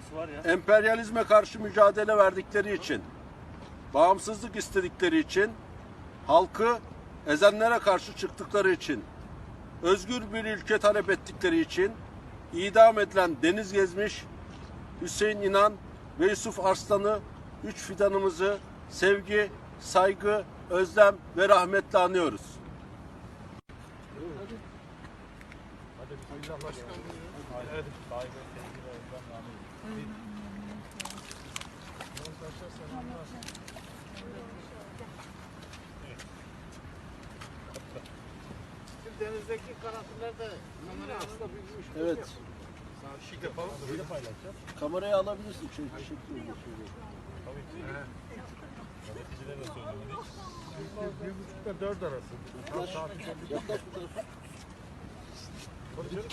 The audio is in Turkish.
Orası var ya. emperyalizme karşı mücadele verdikleri için, bağımsızlık istedikleri için, halkı ezenlere karşı çıktıkları için, özgür bir ülke talep ettikleri için idam edilen Deniz Gezmiş, Hüseyin İnan ve Yusuf Arslan'ı üç fidanımızı sevgi, saygı, özlem ve rahmetle anıyoruz. Denizdeki karanfiller de kameraya aslında büyümüş. Evet. Şık yapalım. Böyle paylaşacağız. Kamerayı alabilirsin. Şey, şey, Tabii ki. Gazetecilere de. Bir buçukta dört arası. Yaklaş tarafa. Tabii